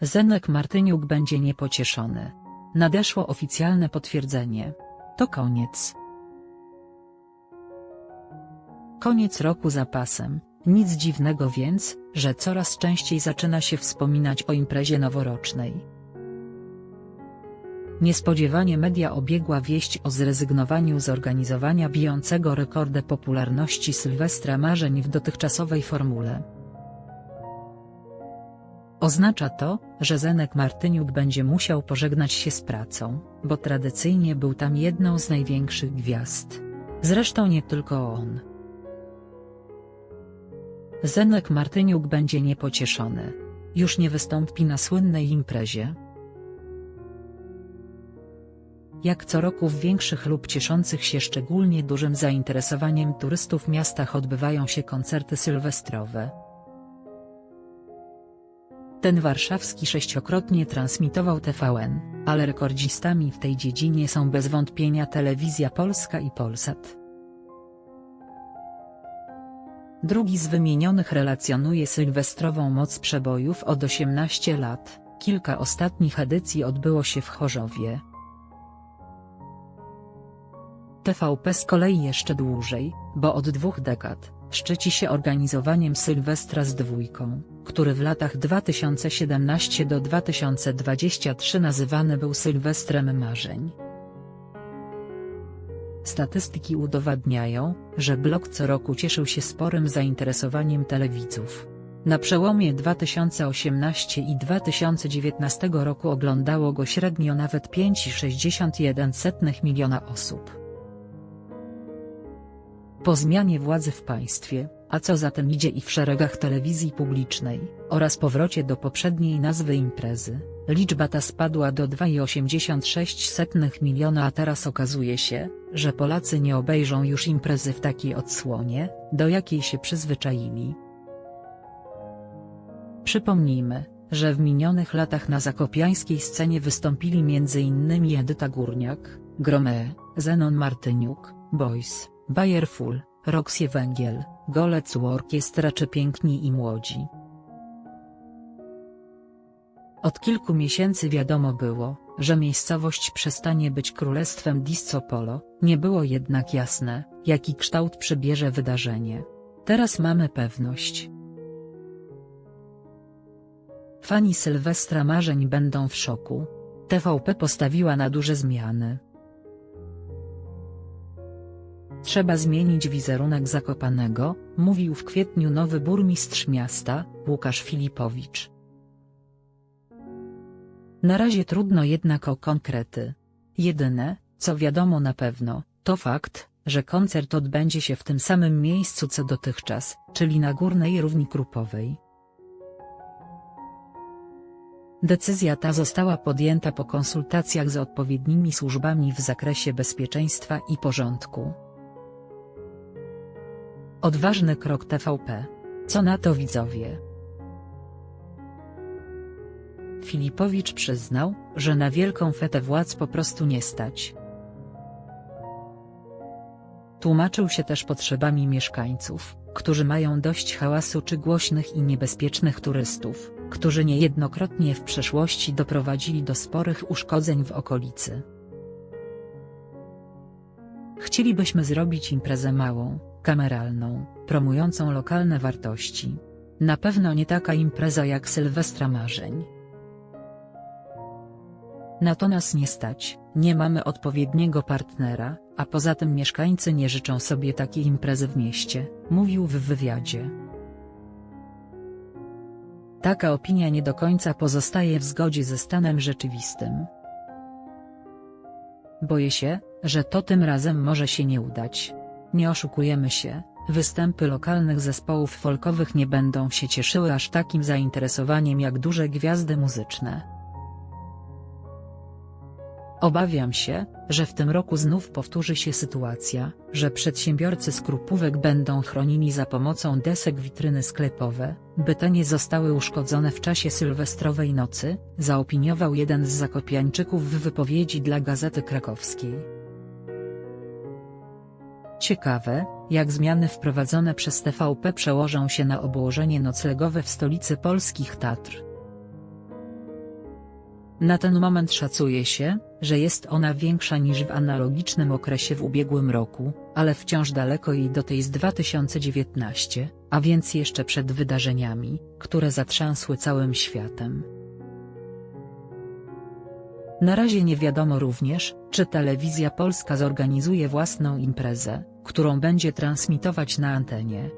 Zenek Martyniuk będzie niepocieszony. Nadeszło oficjalne potwierdzenie. To koniec. Koniec roku za pasem. Nic dziwnego więc, że coraz częściej zaczyna się wspominać o imprezie noworocznej. Niespodziewanie media obiegła wieść o zrezygnowaniu z organizowania bijącego rekordę popularności Sylwestra Marzeń w dotychczasowej formule. Oznacza to, że Zenek Martyniuk będzie musiał pożegnać się z pracą, bo tradycyjnie był tam jedną z największych gwiazd. Zresztą nie tylko on. Zenek Martyniuk będzie niepocieszony. Już nie wystąpi na słynnej imprezie. Jak co roku w większych lub cieszących się szczególnie dużym zainteresowaniem turystów miastach odbywają się koncerty sylwestrowe. Ten warszawski sześciokrotnie transmitował TVN, ale rekordzistami w tej dziedzinie są bez wątpienia Telewizja Polska i Polsat. Drugi z wymienionych relacjonuje sylwestrową moc przebojów od 18 lat, kilka ostatnich edycji odbyło się w Chorzowie. TVP z kolei jeszcze dłużej, bo od dwóch dekad, szczyci się organizowaniem Sylwestra z dwójką, który w latach 2017 do 2023 nazywany był Sylwestrem Marzeń. Statystyki udowadniają, że blog co roku cieszył się sporym zainteresowaniem telewidzów. Na przełomie 2018 i 2019 roku oglądało go średnio nawet 5,61 miliona osób. Po zmianie władzy w państwie, a co za tym idzie i w szeregach telewizji publicznej, oraz powrocie do poprzedniej nazwy imprezy, liczba ta spadła do 2,86 miliona a teraz okazuje się, że Polacy nie obejrzą już imprezy w takiej odsłonie, do jakiej się przyzwyczaili. Przypomnijmy, że w minionych latach na zakopiańskiej scenie wystąpili m.in. Edyta Górniak, Gromee, Zenon Martyniuk, Boys, Bayerful, Roxie Węgiel, Golec Orkiestra czy Piękni i Młodzi. Od kilku miesięcy wiadomo było, że miejscowość przestanie być królestwem disco polo, nie było jednak jasne, jaki kształt przybierze wydarzenie. Teraz mamy pewność. Fani Sylwestra Marzeń będą w szoku. TVP postawiła na duże zmiany. Trzeba zmienić wizerunek Zakopanego, mówił w kwietniu nowy burmistrz miasta, Łukasz Filipowicz. Na razie trudno jednak o konkrety. Jedyne, co wiadomo na pewno, to fakt, że koncert odbędzie się w tym samym miejscu co dotychczas, czyli na Górnej Równi Krupowej. Decyzja ta została podjęta po konsultacjach z odpowiednimi służbami w zakresie bezpieczeństwa i porządku. Odważny krok TVP. Co na to widzowie? Filipowicz przyznał, że na wielką fetę władz po prostu nie stać. Tłumaczył się też potrzebami mieszkańców, którzy mają dość hałasu czy głośnych i niebezpiecznych turystów, którzy niejednokrotnie w przeszłości doprowadzili do sporych uszkodzeń w okolicy. Chcielibyśmy zrobić imprezę małą, kameralną, promującą lokalne wartości. Na pewno nie taka impreza jak Sylwestra Marzeń. Na to nas nie stać, nie mamy odpowiedniego partnera, a poza tym mieszkańcy nie życzą sobie takiej imprezy w mieście, mówił w wywiadzie. Taka opinia nie do końca pozostaje w zgodzie ze stanem rzeczywistym. Boję się, że to tym razem może się nie udać. Nie oszukujemy się, występy lokalnych zespołów folkowych nie będą się cieszyły aż takim zainteresowaniem jak duże gwiazdy muzyczne. Obawiam się, że w tym roku znów powtórzy się sytuacja, że przedsiębiorcy skrupówek będą chronili za pomocą desek witryny sklepowe, by te nie zostały uszkodzone w czasie sylwestrowej nocy, zaopiniował jeden z zakopiańczyków w wypowiedzi dla Gazety Krakowskiej. Ciekawe, jak zmiany wprowadzone przez TVP przełożą się na obłożenie noclegowe w stolicy polskich Tatr. Na ten moment szacuje się, że jest ona większa niż w analogicznym okresie w ubiegłym roku, ale wciąż daleko jej do tej z 2019, a więc jeszcze przed wydarzeniami, które zatrzęsły całym światem. Na razie nie wiadomo również, czy telewizja polska zorganizuje własną imprezę, którą będzie transmitować na antenie,